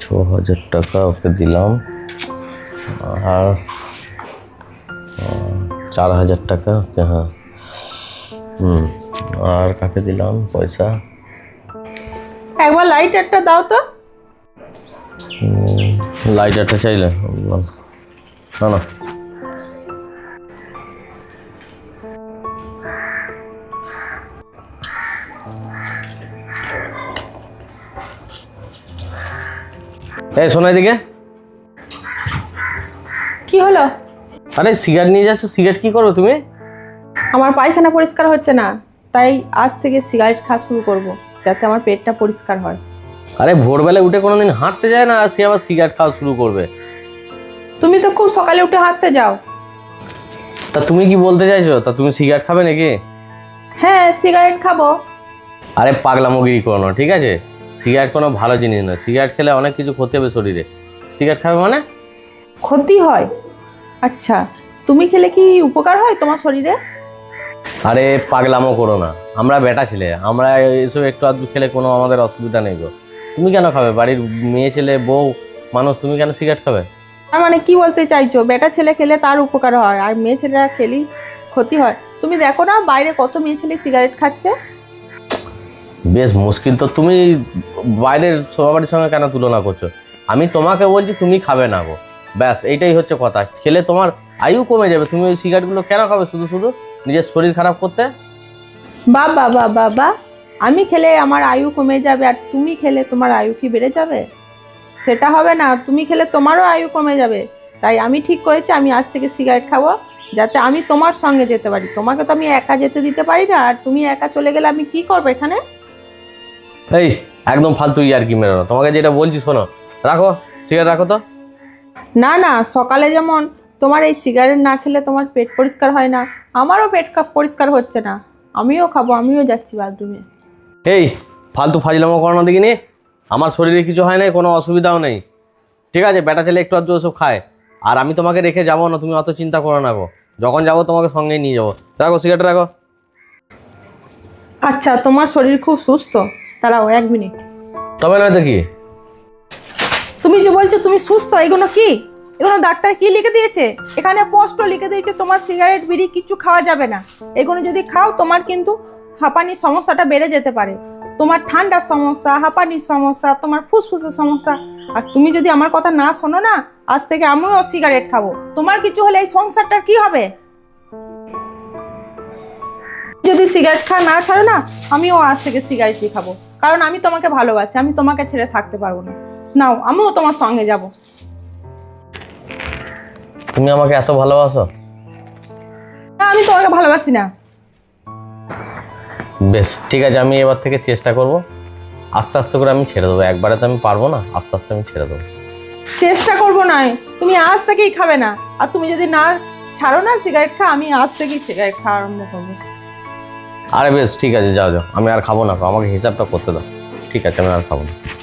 ছ হাজার টাকা ওকে দিলাম। আর চার হাজার টাকা ওকে হ্যাঁ। হুম আর কাকে দিলাম পয়সা? একবার লাইটারটা দাও তো। লাইটারটা চাইলে। না না। এই শোনাই দিকে কি হলো? আরে সিগারেট নিয়ে যাচ্ছ? সিগারেট কি করো তুমি? আমার পায়খানা পরিষ্কার হচ্ছে না তাই আজ থেকে সিগারেট খাওয়া শুরু করব যাতে আমার পেটটা পরিষ্কার হয়। আরে ভোরবেলায় উঠে কোনোদিন হাঁটতে যায় না? আর সে আবার সিগারেট খাওয়া শুরু করবে। তুমি তো খুব সকালে উঠে হাঁটতে যাও। তা তুমি কি বলতে চাইছো? তা তুমি সিগারেট খাবে নাকি? হ্যাঁ সিগারেট খাব। আরে পাগলামগিরি করো না ঠিক আছে? সিগারেট কোনো ভালো জিনিস নয়। সিগারেট খেলে অনেক কিছু ক্ষতি হবে শরীরে। সিগারেট খাবে মানে? ক্ষতি হয়? আচ্ছা তুমি খেলে কি উপকার হয় তোমার শরীরে? আরে পাগলামো করো না। আমরা বেটা ছেলে আমরা এসব একটু আধটু খেলে কোনো আমাদের অসুবিধা নেই গো। তুমি কেন খাবে? বাড়ির মেয়ে ছেলে বউ মানুষ তুমি কেন সিগারেট খাবে? তার মানে কি বলতে চাইছো? বেটা ছেলে খেলে তার উপকার হয় আর মেয়ে ছেলেরা খেলেই ক্ষতি হয়। তুমি দেখো না বাইরে কত মেয়ে ছেলে সিগারেট খাচ্ছে? বেশ মুশকিল। তো তুমি বাইরের সবারই সঙ্গে কেন তুলনা করছ? আমি তোমাকে বলছি তুমি খাবে না গো। ব্যাস, এইটাই হচ্ছে কথা। খেলে তোমার আয়ু কমে যাবে। তুমি ওই সিগারেটগুলো কেন খাবে শুধু শুধু? নিজের শরীর খারাপ করতে? বাবা বাবা বাবা আমি খেলে আমার আয়ু কমে যাবে আর তুমি খেলে তোমার আয়ু কি বেড়ে যাবে? সেটা হবে না। তুমি খেলে তোমারও আয়ু কমে যাবে। তাই আমি ঠিক করেছি, আমি আজ থেকে সিগারেট খাব, যাতে আমি তোমার সঙ্গে যেতে পারি। তোমাকে তো আমি একা যেতে দিতে পারি না। আর তুমি একা চলে গেলে আমি কি করব এখানে? এই একদম ফালতু ইয়ার কি মেরো না তোমাকে যেটা বলছি শোনো। রাখো সিগারেট রাখো তো। না না সকালে যেমন তোমার এই সিগারেট না খেলে তোমার পেট পরিষ্কার হয় না আমারও পেট পরিষ্কার হচ্ছে না। আমিও খাব আমিও যাচ্ছি বাথরুমে। এই ফালতু ফাজলামো করো না দেখিনি? আমার শরীরে কিছু হয় নাই কোনো অসুবিধাও নেই। ঠিক আছে বেটা ছেলে একটু আধটু ওসব খায়। আর আমি তোমাকে রেখে যাব না তুমি অত চিন্তা করো না গো। যখন যাব তোমাকে সঙ্গে নিয়ে যাব। রাখো সিগারেট রাখো। আচ্ছা তোমার শরীর খুব সুস্থ? দাঁড়াও এক মিনিট। তবে নয় তো কি? তুমি যে বলছো তুমি সুস্থ এগুলো কি? এগুলো ডাক্তার কি লিখে দিয়েছে? এখানে স্পষ্ট লিখে দিয়েছে তোমার সিগারেট বিড়ি কিছু খাওয়া যাবে না। এগুলো যদি খাও তোমার কিন্তু হাঁপানির সমস্যাটা বেড়ে যেতে পারে। তোমার ঠান্ডার সমস্যা হাঁপানির সমস্যা তোমার ফুসফুসের সমস্যা। আর তুমি যদি আমার কথা না শোনো না আজ থেকে আমিও সিগারেট খাব। তোমার কিছু হলে এই সংসারটার কি হবে? যদি সিগারেট খা না ছাড়ো না আমিও আজ থেকে সিগারেটই খাব। কারণ আমি তোমাকে ভালোবাসি আমি তোমাকে ছেড়ে থাকতে পারব না। নাও আমিও তোমার সঙ্গে যাব। তুমি আমাকে এত ভালোবাসো? না আমি তোমাকে ভালোবাসি না। বেশ ঠিক আছে আমি এবার থেকে চেষ্টা করব। আস্তে আস্তে করে আমি ছেড়ে দেবো। একবারে তো আমি পারব না আস্তে আস্তে আমি ছেড়ে দেবো। চেষ্টা করব না তুমি আজ থেকেই খাবে না। আর তুমি যদি না ছাড়ো না সিগারেট খা আমি আজ থেকেই সিগারেট খাওয়া আরম্ভ করব। আরে বেশ, ঠিক আছে, যাও যাও। আমি আর খাব না, আমাকে হিসাবটা করতে দাও। ঠিক আছে, আমি আর খাব না।